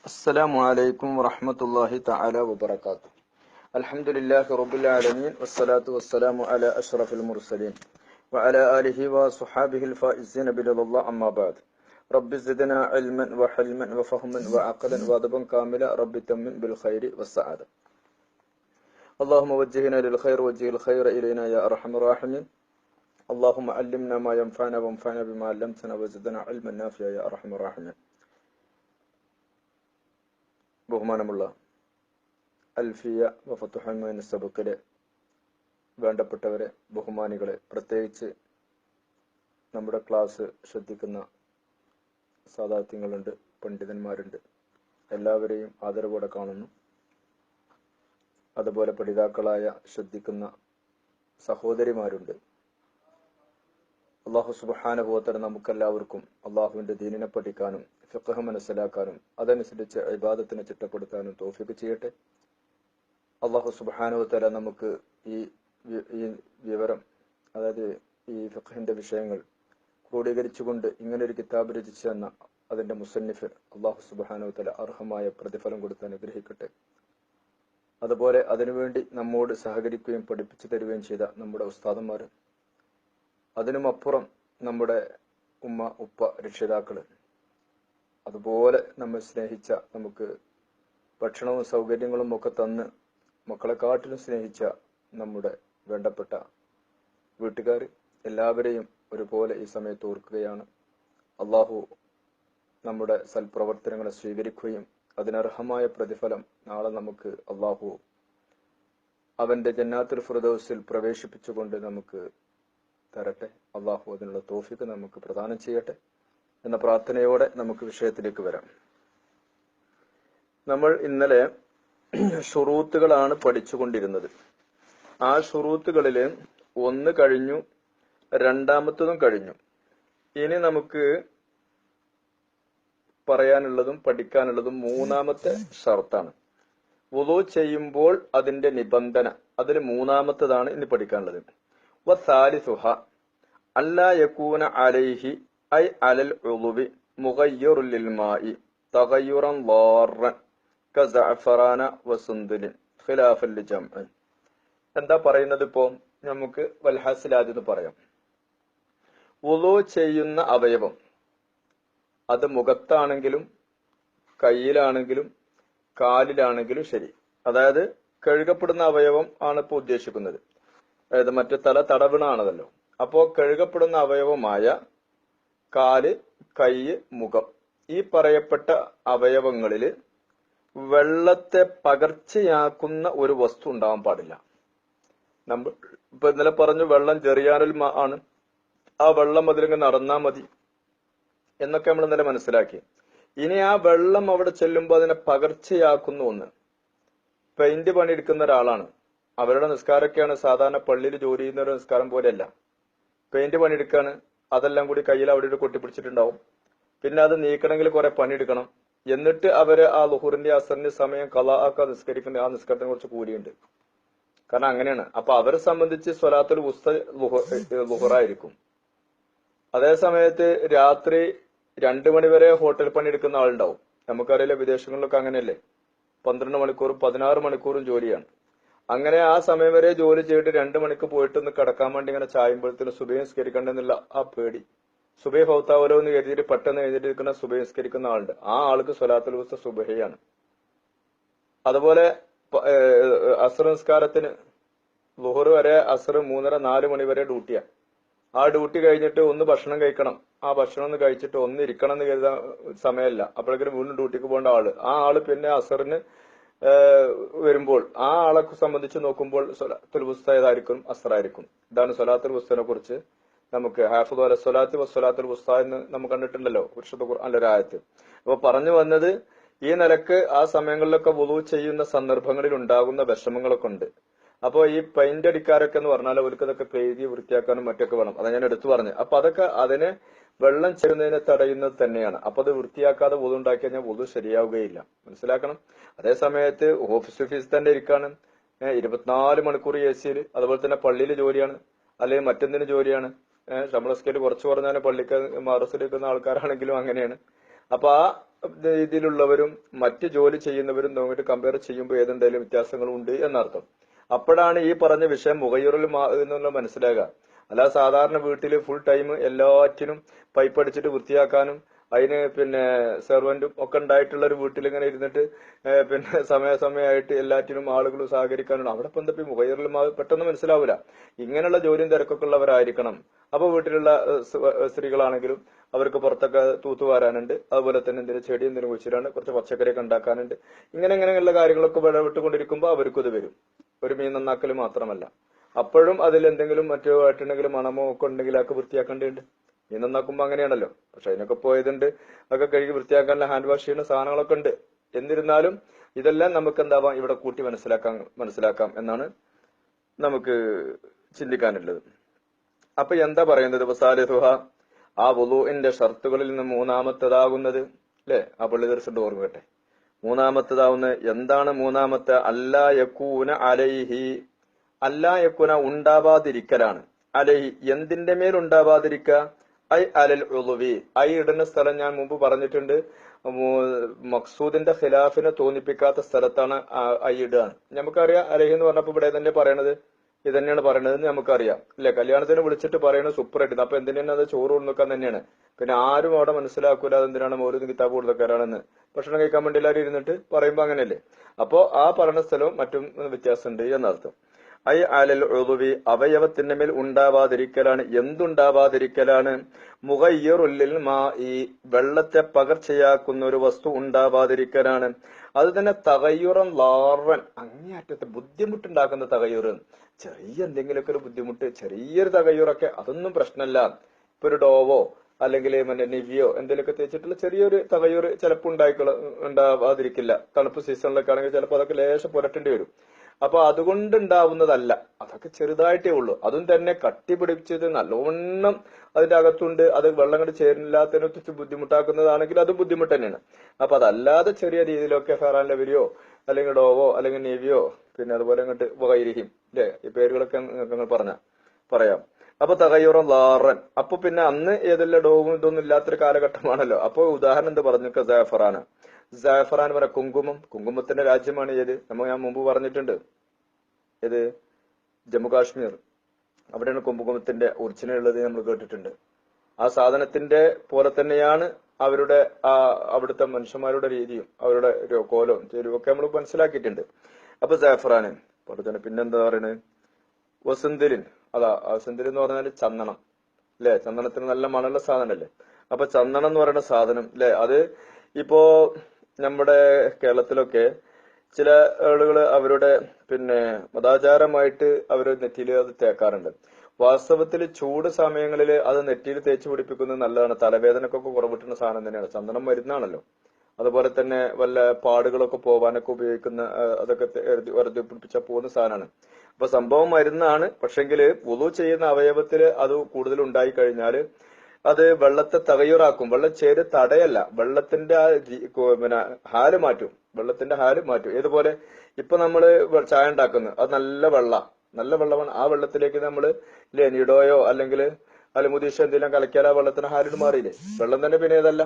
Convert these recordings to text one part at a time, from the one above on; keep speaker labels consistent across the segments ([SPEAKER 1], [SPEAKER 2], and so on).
[SPEAKER 1] السلام عليكم ورحمة الله تعالى وبركاته. الحمد لله رب العالمين والصلاة والسلام على أشرف المرسلين وعلى آله وصحابه الفائزين برضا الله أما بعد. رب زدنا علما وحلما وفهما وعقلا وادبا كاملا. رب تمن بالخير والسعادة. اللهم وجهنا للخير وجه الخير إلينا يا أرحم الراحمين. اللهم علمنا ما ينفعنا وانفعنا بما علمتنا وزدنا علما نافعا يا أرحم الراحمين. ബഹുമാനമുള്ള അൽഫിയ വഫത്തുഹമൈൻ സബക്കിലെ വേണ്ടപ്പെട്ടവരെ ബഹുമാനികളെ പ്രത്യേകിച്ച് നമ്മുടെ ക്ലാസ് ശ്രദ്ധിക്കുന്ന സാധാർത്ഥ്യങ്ങളുണ്ട് പണ്ഡിതന്മാരുണ്ട്. എല്ലാവരെയും ആദരവോടെ കാണുന്നു. അതുപോലെ പഠിതാക്കളായ ശ്രദ്ധിക്കുന്ന സഹോദരിമാരുണ്ട്. അള്ളാഹു സുബാനുഭവത്തിന് നമുക്കെല്ലാവർക്കും അള്ളാഹുവിന്റെ ദീനിനെ പഠിക്കാനും ഫിഖഹ് മനസ്സിലാക്കാനും അതനുസരിച്ച് ഇബാദത്തിനെ ചിട്ടപ്പെടുത്താനും തോഫിക്ക് ചെയ്യട്ടെ. അള്ളാഹു സുബാനുവത്തല നമുക്ക് ഈ ഈ വിവരം അതായത് ഈ ഫിഖഹിന്റെ വിഷയങ്ങൾ ക്രോഡീകരിച്ചുകൊണ്ട് ഇങ്ങനെ ഒരു കിതാബ് രചിച്ചു തന്ന അതിന്റെ മുസന്നിഫ് അള്ളാഹു സുബാനുവത്തല അർഹമായ പ്രതിഫലം കൊടുത്ത് അനുഗ്രഹിക്കട്ടെ. അതുപോലെ അതിനുവേണ്ടി നമ്മോട് സഹകരിക്കുകയും പഠിപ്പിച്ചു തരികയും ചെയ്ത നമ്മുടെ ഉസ്താദന്മാർ അതിനുമപ്പുറം നമ്മുടെ ഉമ്മ ഉപ്പ രക്ഷിതാക്കൾ അതുപോലെ നമ്മെ സ്നേഹിച്ച നമുക്ക് ഭക്ഷണവും സൗകര്യങ്ങളും ഒക്കെ തന്ന് മക്കളെക്കാട്ടിലും സ്നേഹിച്ച നമ്മുടെ വേണ്ടപ്പെട്ട വീട്ടുകാർ എല്ലാവരെയും ഒരുപോലെ ഈ സമയത്ത് ഓർക്കുകയാണ്. അള്ളാഹു നമ്മുടെ സൽപ്രവർത്തനങ്ങളെ സ്വീകരിക്കുകയും അതിനർഹമായ പ്രതിഫലം നാളെ നമുക്ക് അള്ളാഹു അവന്റെ ജന്നാത്തുൽ ഫിർദൗസിൽ പ്രവേശിപ്പിച്ചുകൊണ്ട് നമുക്ക് തരട്ടെ. അള്ളാഹു അതിനുള്ള തോഫിക്ക് നമുക്ക് പ്രദാനം ചെയ്യട്ടെ. എന്ന പ്രാർത്ഥനയോടെ നമുക്ക് വിഷയത്തിലേക്ക് വരാം. നമ്മൾ ഇന്നലെ ഷുറൂത്തുകളാണ് പഠിച്ചുകൊണ്ടിരുന്നത്. ആ ഷുറൂത്തുകളിൽ ഒന്ന് കഴിഞ്ഞു രണ്ടാമത്തതും കഴിഞ്ഞു. ഇനി നമുക്ക് പറയാനുള്ളതും പഠിക്കാനുള്ളതും മൂന്നാമത്തെ ഷർത്താണ്. വുളു ചെയ്യുമ്പോൾ അതിന്റെ നിബന്ധന അതിന് മൂന്നാമത്തതാണ് ഇനി പഠിക്കാനുള്ളത്. വസാലിസുഹ അല്ലാ യകൂന അലൈഹി ഐ അലൽ ഉളുവി മുഗയ്യറുൽ മായി തഗയ്യുറൻ ളാറൻ കസഅഫറാന വസുന്ദലിൻ ഖിലാഫൽ ലിജംഅൻ എന്താ പറയുന്നത് ഇപ്പോ? നമുക്ക് വൽഹസിലാദ് എന്ന് പറയാം. ഉളു ചെയ്യുന്ന അവയവം അത് മുഖത്താണെങ്കിലും കയ്യിലാണെങ്കിലും കാലിലാണെങ്കിലും ശരി. അതായത് കഴുകപ്പെടുന്ന അവയവം ആണ് ഇപ്പൊ ഉദ്ദേശിക്കുന്നത്. അതായത് മറ്റു തല തടവിണാണതല്ലോ. അപ്പോ കഴുകപ്പെടുന്ന അവയവമായ കാൽ കൈ മുഖം. ഈ പറയപ്പെട്ട അവയവങ്ങളിൽ വെള്ളത്തെ പകർച്ചയാക്കുന്ന ഒരു വസ്തു ഉണ്ടാവാൻ പാടില്ല. നമ്മൾ ഇപ്പൊ ഇന്നലെ പറഞ്ഞു വെള്ളം ചെറിയാനൽ ആണ്. ആ വെള്ളം അതിലങ്ങ് നടന്നാ മതി എന്നൊക്കെ നമ്മൾ ഇന്നലെ മനസ്സിലാക്കി. ഇനി ആ വെള്ളം അവിടെ ചെല്ലുമ്പോൾ അതിനെ പകർച്ചയാക്കുന്ന ഒന്ന്. പെയിന്റ് പണിയെടുക്കുന്ന ഒരാളാണ്. അവരുടെ നിസ്കാരമൊക്കെയാണ് സാധാരണ പള്ളിയിൽ ജോലി ചെയ്യുന്ന ഒരു നിസ്കാരം പോലെയല്ല. പെയിന്റ് പണിയെടുക്കാണ്. അതെല്ലാം കൂടി കയ്യിൽ അവിടെ ഒരു കൊട്ടിപ്പിടിച്ചിട്ടുണ്ടാവും. പിന്നെ അത് നീക്കണമെങ്കിൽ കുറെ പണിയെടുക്കണം. എന്നിട്ട് അവർ ആ ലുഹുറിന്റെ അസറിന്റെ സമയം കല ആക്ക നിസ്കരിക്കുന്ന ആ നിസ്കാരത്തിനെ കുറിച്ച് കൂടിയുണ്ട് കാരണം അങ്ങനെയാണ്. അപ്പൊ അവരെ സംബന്ധിച്ച് സ്വലാത്തുൽ ഉസ്ത ലുഹറായിരിക്കും. അതേ സമയത്ത് രാത്രി രണ്ടു മണിവരെ ഹോട്ടൽ പണി എടുക്കുന്ന ആളുണ്ടാവും. നമുക്കറിയില്ല വിദേശങ്ങളിലൊക്കെ അങ്ങനെയല്ലേ? പന്ത്രണ്ട് മണിക്കൂറും പതിനാറ് മണിക്കൂറും ജോലിയാണ്. അങ്ങനെ ആ സമയം വരെ ജോലി ചെയ്തിട്ട് രണ്ടു മണിക്ക് പോയിട്ട് ഒന്ന് കിടക്കാൻ വേണ്ടി ഇങ്ങനെ ചായുമ്പോഴത്തേനും സുബൈ നിസ്കരിക്കണ്ടെന്നുള്ള ആ പേടി. സുബൈ ഹൗത്താവലോ എന്ന് കരുതിയിട്ട് പെട്ടെന്ന് എഴുതിയിരിക്കുന്ന സുബൈ നിസ്കരിക്കുന്ന ആളുണ്ട്. ആ ആൾക്ക് സ്വലാത്തുൽ ദിവസം സുബഹയാണ്. അതുപോലെ അസർ നിസ്കാരത്തിന് ലുഹർ വരെ അസർ മൂന്നര നാല് മണി വരെ ഡ്യൂട്ടിയാ. ആ ഡ്യൂട്ടി കഴിഞ്ഞിട്ട് ഒന്ന് ഭക്ഷണം കഴിക്കണം. ആ ഭക്ഷണം ഒന്ന് കഴിച്ചിട്ട് ഒന്ന് ഇരിക്കണം എന്ന് കരുതാൻ സമയമല്ല. അപ്പോഴേക്കും വീണ്ടും ഡ്യൂട്ടിക്ക് പോകേണ്ട ആൾ. ആ ആൾ പിന്നെ അസറിന് വരുമ്പോൾ ആ ആളെ സംബന്ധിച്ച് നോക്കുമ്പോൾ സൊലാത്തുൽ വുസ്ത ഏതായിരിക്കും? അസറായിരിക്കും. ഇതാണ് സൊലാത്തുൽ വുസ്തനെ കുറിച്ച് നമുക്ക് ഹാഫുദ് അല സ്വലാത്തി വസ്വലാത്തുൽ വുസ്ത എന്ന് നമുക്ക് കണ്ടിട്ടുണ്ടല്ലോ ഖുർആനിലെ ഒരു ആയത്ത്. അപ്പൊ പറഞ്ഞു വന്നത് ഈ നിലയ്ക്ക് ആ സമയങ്ങളിലൊക്കെ വുളു ചെയ്യുന്ന സന്ദർഭങ്ങളിൽ ഉണ്ടാകുന്ന വിഷമങ്ങളൊക്കെ ഉണ്ട്. അപ്പോൾ ഈ പെയിന്റ് അടിക്കാരൊക്കെ എന്ന് പറഞ്ഞാൽ അവർക്ക് ഇതൊക്കെ പെയ്തി വൃത്തിയാക്കാനും മറ്റൊക്കെ വേണം. അതാ ഞാൻ എടുത്തു പറഞ്ഞു അപ്പൊ അതൊക്കെ അതിനെ വെള്ളം ചേരുന്നതിനെ തടയുന്നത് തന്നെയാണ്. അപ്പൊ അത് വൃത്തിയാക്കാതെ വധു ഉണ്ടാക്കി കഴിഞ്ഞാൽ വധു ശരിയാവുകയില്ല. മനസ്സിലാക്കണം? അതേ സമയത്ത് ഓഫീസ് ഓഫീസ് തന്നെ ഇരിക്കാണ്. ഇരുപത്തിനാല് മണിക്കൂർ എ സിയിൽ അതുപോലെ തന്നെ പള്ളിയിൽ ജോലിയാണ്. അല്ലെങ്കിൽ മറ്റെന്തിനു ജോലിയാണ്? ശമ്പള സ്കെയിൽ കുറച്ച് പറഞ്ഞാൽ പള്ളിക്ക് മാറസിൽ നിൽക്കുന്ന ആൾക്കാരാണെങ്കിലും അങ്ങനെയാണ്. അപ്പൊ ആ രീതിയിലുള്ളവരും മറ്റ് ജോലി ചെയ്യുന്നവരും നോക്കിയിട്ട് കമ്പയർ ചെയ്യുമ്പോൾ ഏതെന്തെങ്കിലും വ്യത്യാസങ്ങളുണ്ട് എന്നർത്ഥം. അപ്പോഴാണ് ഈ പറഞ്ഞ വിഷയം മുഖയുറൽ എന്നുള്ള മനസ്സിലാകുക. അല്ല സാധാരണ വീട്ടിൽ ഫുൾ ടൈം എല്ലാറ്റിനും പൈപ്പ് അടിച്ചിട്ട് വൃത്തിയാക്കാനും അതിന് പിന്നെ സെർവന്റും ഒക്കെ ഉണ്ടായിട്ടുള്ള ഒരു വീട്ടിൽ ഇങ്ങനെ ഇരുന്നിട്ട് പിന്നെ സമയാസമയമായിട്ട് എല്ലാറ്റിനും ആളുകൾ സഹകരിക്കാനുണ്ട് അവിടെ ഇപ്പം എന്താ മുഖയറിൽ പെട്ടെന്ന് മനസ്സിലാവില്ല ഇങ്ങനെയുള്ള ജോലിയും തിരക്കൊക്കെ ഉള്ളവരായിരിക്കണം. അപ്പൊ വീട്ടിലുള്ള സ്ത്രീകളാണെങ്കിലും അവർക്ക് പുറത്തൊക്കെ തൂത്തുവാരാനുണ്ട് അതുപോലെ തന്നെ എന്തെങ്കിലും ചെടി എന്തെങ്കിലും കുഴിച്ചിട്ടാണ് കുറച്ച് പച്ചക്കറിയൊക്കെ ഉണ്ടാക്കാനുണ്ട്. ഇങ്ങനെ ഇങ്ങനെയുള്ള കാര്യങ്ങളൊക്കെ ഇടപെട്ടുകൊണ്ടിരിക്കുമ്പോൾ അവർക്കും ഇത് വരും. ഒരു മീൻ നന്നാക്കൽ മാത്രമല്ല. അപ്പോഴും അതിൽ എന്തെങ്കിലും മറ്റോ ആയിട്ടുണ്ടെങ്കിലും മണമോ ഒക്കെ ഉണ്ടെങ്കിൽ അതൊക്കെ വൃത്തിയാക്കേണ്ടതുണ്ട്. മീൻ നന്നാക്കുമ്പോ അങ്ങനെയാണല്ലോ. പക്ഷെ അതിനൊക്കെ പോയതുണ്ട്. അതൊക്കെ കഴുകി വൃത്തിയാക്കാനുള്ള ഹാൻഡ് വാഷ് ചെയ്യുന്ന സാധനങ്ങളൊക്കെ ഉണ്ട്. എന്നിരുന്നാലും ഇതെല്ലാം നമുക്ക് എന്താവാം? ഇവിടെ കൂട്ടി മനസ്സിലാക്കാം മനസ്സിലാക്കാം എന്നാണ് നമുക്ക് ചിന്തിക്കാനുള്ളത്. അപ്പൊ എന്താ പറയുന്നത്? വസാലിസുഹ ആ വുളുവിന്റെ ഷർത്തുകളിൽ നിന്ന് മൂന്നാമത്തേതാകുന്നത് അല്ലെ? ആ പള്ളി തീർച്ചയായിട്ടും ഓർമ്മട്ടെ മൂന്നാമത്തേതാവുന്നത് എന്താണ് മൂന്നാമത്തെ? അല്ലാ യക്കൂന അലൈഹി അല്ലാ യക്കൂന ഉണ്ടാവാതിരിക്കലാണ്. അലൈഹി എന്തിന്റെ മേൽ ഉണ്ടാവാതിരിക്ക? ഐ അലൽ ഉളുവി ഐ ഇടുന്ന സ്ഥലം ഞാൻ മുമ്പ് പറഞ്ഞിട്ടുണ്ട്. മക്സൂദിന്റെ ഖിലാഫിനെ തോന്നിപ്പിക്കാത്ത സ്ഥലത്താണ് ഐ ഇടുക. നമുക്കറിയാം അലഹി എന്ന് പറഞ്ഞപ്പോ ഇവിടെ തന്നെ പറയണത് ഇത് തന്നെയാണ് പറയണത് എന്ന് നമുക്കറിയാം. അല്ലെ? കല്യാണത്തിന് വിളിച്ചിട്ട് പറയണത് സൂപ്പർ ആയിട്ട് അപ്പൊ എന്തിനാണ് അത് ചോറ് കൊടുക്കാൻ തന്നെയാണ്. പിന്നെ ആരും അവിടെ മനസ്സിലാക്കൂല അതെന്തിനാണ് ഓരോ കിതാബ് കൊടുക്കാറാണെന്ന് ഭക്ഷണം കഴിക്കാൻ വേണ്ടി എല്ലാവരും ഇരുന്നിട്ട് പറയുമ്പോ അങ്ങനെയല്ലേ? അപ്പോ ആ പറയുന്ന സ്ഥലവും മറ്റും വ്യത്യാസമുണ്ട് എന്നർത്ഥം. ഐ അലൽ ഒഴുവി അവയവത്തിന്റെ മേൽ ഉണ്ടാവാതിരിക്കലാണ്. എന്തുണ്ടാവാതിരിക്കലാണ്? മുഖയ്യറുള്ളിൽ മാ ഈ വെള്ളത്തെ പകർച്ചയാക്കുന്ന ഒരു വസ്തു ഉണ്ടാവാതിരിക്കലാണ്. അത് തന്നെ തകയുറം ലാറൻ അങ്ങേയറ്റത്തെ ബുദ്ധിമുട്ടുണ്ടാക്കുന്ന തകയുറ് ചെറിയ എന്തെങ്കിലുമൊക്കെ ഒരു ബുദ്ധിമുട്ട് ചെറിയൊരു തകയുറൊക്കെ അതൊന്നും പ്രശ്നമല്ല. ഇപ്പൊ ഒരു ഡോവോ അല്ലെങ്കിൽ മറ്റേ നിവിയോ എന്തെങ്കിലുമൊക്കെ തേച്ചിട്ടുള്ള ചെറിയൊരു തകയൂർ ചിലപ്പോൾ ഉണ്ടായിക്കൊള്ള ഉണ്ടാവാതിരിക്കില്ല. തണുപ്പ് സീസണിലൊക്കെ ആണെങ്കിൽ ചിലപ്പോൾ അതൊക്കെ ലേശം പുരട്ടേണ്ടി വരും. അപ്പൊ അതുകൊണ്ട് ഉണ്ടാവുന്നതല്ല അതൊക്കെ ചെറുതായിട്ടേ ഉള്ളൂ. അതും തന്നെ കട്ടി പിടിച്ചത് നല്ലവണ്ണം അതിന്റെ അകത്തുണ്ട്. അത് വെള്ളം കണ്ട് ചേരുന്നില്ലാത്തതിനെ ബുദ്ധിമുട്ടാക്കുന്നതാണെങ്കിൽ അത് ബുദ്ധിമുട്ട് തന്നെയാണ്. അപ്പൊ അതല്ലാതെ ചെറിയ രീതിയിലൊക്കെ ഫെറാൻ ലവരിയോ അല്ലെങ്കിൽ ഡോവോ അല്ലെങ്കിൽ നേവിയോ പിന്നെ അതുപോലെ അങ്ങോട്ട് വൈരിഹിം അല്ലെ ഈ പേരുകളൊക്കെ നിങ്ങൾ പറഞ്ഞ പറയാം. അപ്പൊ തകയ്യൂറം ലാറൻ. അപ്പൊ പിന്നെ അന്ന് ഏതെല്ലാം ഡോവും ഇതൊന്നും ഇല്ലാത്തൊരു കാലഘട്ടമാണല്ലോ. അപ്പൊ ഉദാഹരണം എന്ത് പറഞ്ഞു? ജാഫറാണ് ജാഫറാൻ പറ കുങ്കുമം. കുങ്കുമത്തിന്റെ രാജ്യമാണ് ഏത്? നമ്മൾ ഞാൻ മുമ്പ് പറഞ്ഞിട്ടുണ്ട്. ഏത്? ജമ്മു കാശ്മീർ. അവിടെയാണ് കുങ്കുമത്തിന്റെ ഒറിജിനൽ ഉള്ളത് നമ്മൾ കേട്ടിട്ടുണ്ട്. ആ സാധനത്തിന്റെ പോലെ തന്നെയാണ് അവരുടെ ആ അവിടുത്തെ മനുഷ്യന്മാരുടെ രീതിയും അവരുടെ കോലവും ചേരുവും ഒക്കെ നമ്മൾ മനസ്സിലാക്കിയിട്ടുണ്ട്. അപ്പൊ ജാഫറാന് തന്നെ പിന്നെന്താ പറയണേ? വസുന്തിരിൻ അതാ വസന്തിൽ എന്ന് പറഞ്ഞാൽ ചന്ദനം. അല്ലെ ചന്ദനത്തിന് നല്ല മണമുള്ള സാധനല്ലേ അപ്പൊ ചന്ദനം എന്ന് പറയുന്ന സാധനം അല്ലെ അത് ഇപ്പോ നമ്മുടെ കേരളത്തിലൊക്കെ ചില ആളുകൾ അവരുടെ പിന്നെ മതാചാരമായിട്ട് അവർ നെറ്റിയിൽ അത് തേക്കാറുണ്ട്. വാസ്തവത്തിൽ ചൂട് സമയങ്ങളിൽ അത് നെറ്റിയിൽ തേച്ച് പിടിപ്പിക്കുന്നത് നല്ലതാണ്. തലവേദനക്കൊക്കെ കുറവിട്ടുന്ന സാധനം തന്നെയാണ്. ചന്ദനം മരുന്നാണല്ലോ. അതുപോലെ തന്നെ വല്ല പാടുകളൊക്കെ പോവാനൊക്കെ ഉപയോഗിക്കുന്ന അതൊക്കെ വെറുതെ പിടിപ്പിച്ച പോകുന്ന സാധനമാണ് അപ്പൊ സംഭവം മരുന്നാണ്. പക്ഷെങ്കിൽ വുളു ചെയ്യുന്ന അവയവത്തിൽ അത് കൂടുതൽ ഉണ്ടായി കഴിഞ്ഞാൽ അത് വെള്ളത്തെ തകയൂറാക്കും. വെള്ളം ചേര് തടയല്ല. വെള്ളത്തിന്റെ ആ പിന്നെ ഹാൽ മാറ്റും. വെള്ളത്തിന്റെ ഹാൽ മാറ്റും. ഏതുപോലെ ഇപ്പൊ നമ്മൾ ചായ ഉണ്ടാക്കുന്നു. അത് നല്ല വെള്ള. നല്ല വെള്ളമാണ്. ആ വെള്ളത്തിലേക്ക് നമ്മൾ ലെനിഡോയോ നിഡോയോ അല്ലെങ്കിൽ അലുമുദീഷോ എന്തെങ്കിലും കലക്കിയാൽ ആ വെള്ളത്തിന് ഹാലിട്ട് മാറിയില്ലേ? വെള്ളം തന്നെ പിന്നെ ഏതല്ല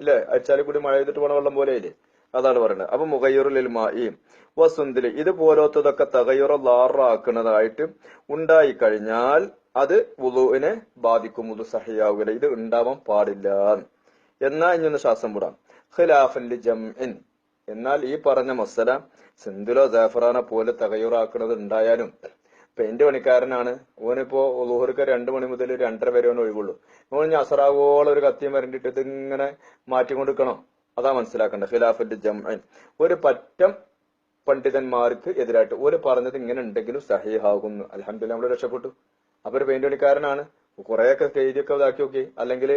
[SPEAKER 1] ഇല്ലേ? അയച്ചാലും കൂടി മഴ ചെയ്തിട്ട് പോണ വെള്ളം പോലെ ഇല്ലേ അതാണ് പറയുന്നത്. അപ്പൊ മുഖയുറിൽ മായി വസുന്തിൽ ഇത് പോലത്തതൊക്കെ തകയുറ ലാറാക്കുന്നതായിട്ട് ഉണ്ടായി കഴിഞ്ഞാൽ അത് വുളുവിനെ ബാധിക്കും വുളു സഹിയാവുകയില്ല ഇത് ഉണ്ടാവാൻ പാടില്ല. എന്നാ ഇനി ശ്വാസം വിടാം. ഖിലാഫൻ ജംഇൻ. എന്നാൽ ഈ പറഞ്ഞ മസല സിന്ധുലോ ജാഫറാനെ പോലെ തകയുറാക്കുന്നത് ഉണ്ടായാലും പെയിന്റ് പണിക്കാരനാണ്. ഓനിപ്പോ ലോഹർക്ക് രണ്ടു മണി മുതൽ രണ്ടര വരെ ഒന്ന് ഒഴിവുള്ളൂ. ഓൻ അസറാവോളം ഒരു കത്തിയും വരണ്ടിട്ട് ഇതിങ്ങനെ മാറ്റി കൊടുക്കണം അതാ മനസ്സിലാക്കേണ്ട ഖിലാഫത്ത് ജംഅൻ ഒരു പറ്റം പണ്ഡിതന്മാർക്ക് എതിരായിട്ട് ഒരു പറഞ്ഞത് ഇങ്ങനെ ഉണ്ടെങ്കിലും സഹിഹാകുന്നു അലഹമില്ല നമ്മൾ രക്ഷപ്പെട്ടു. അപ്പൊ ഒരു പെയിന്റ് പണിക്കാരനാണ് കുറെയൊക്കെ സ്റ്റേജൊക്കെ ഇതാക്കി നോക്കി. അല്ലെങ്കിൽ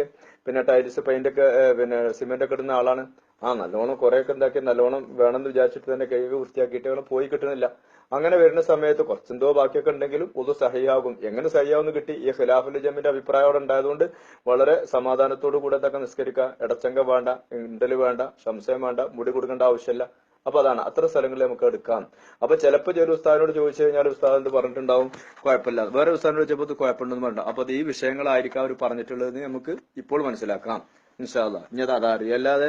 [SPEAKER 1] പിന്നെ ടൈൽസ് പെയിന്റ് ഒക്കെ പിന്നെ സിമെന്റ് ഒക്കെ ഇടുന്ന ആളാണ്. ആ നല്ലോണം കുറെയൊക്കെ എന്താക്കി നല്ലോണം വേണമെന്ന് വിചാരിച്ചിട്ട് തന്നെ കഴിവ് വൃത്തിയാക്കിയിട്ട് പോയി കിട്ടുന്നില്ല. അങ്ങനെ വരുന്ന സമയത്ത് കുറച്ചെന്തോ ബാക്കിയൊക്കെ ഉണ്ടെങ്കിലും പൊതു സഹിയാകും. എങ്ങനെ സഹിയാവുന്ന കിട്ടി? ഈ ഖിലാഫുൽ ജമ്മിന്റെ അഭിപ്രായം അവിടെ ഉണ്ടായതുകൊണ്ട് വളരെ സമാധാനത്തോടു കൂടെ ഇതൊക്കെ നിസ്കരിക്കുക. ഇടച്ചങ്ക വേണ്ട ഇണ്ടൽ വേണ്ട സംശയം വേണ്ട മുടി കൊടുക്കേണ്ട ആവശ്യമില്ല. അപ്പൊ അതാണ്. അത്ര സ്ഥലങ്ങളിൽ നമുക്ക് എടുക്കാം. അപ്പൊ ചിലപ്പോൾ ചില ഉസ്താദിനോട് ചോദിച്ചു കഴിഞ്ഞാൽ ഉസ്താദ് എന്ത് പറഞ്ഞിട്ടുണ്ടാവും? കുഴപ്പമില്ല. വേറെ ഉസ്താദിനോട് ചോദിച്ചപ്പോൾ കുഴപ്പമുണ്ടെന്ന് പറഞ്ഞു. അപ്പൊ ഈ വിഷയങ്ങളായിരിക്കും അവർ പറഞ്ഞിട്ടുള്ളത് നമുക്ക് ഇപ്പോൾ മനസ്സിലാക്കാം. ഇൻഷാല്ല ഇനി അത് അതറിയാം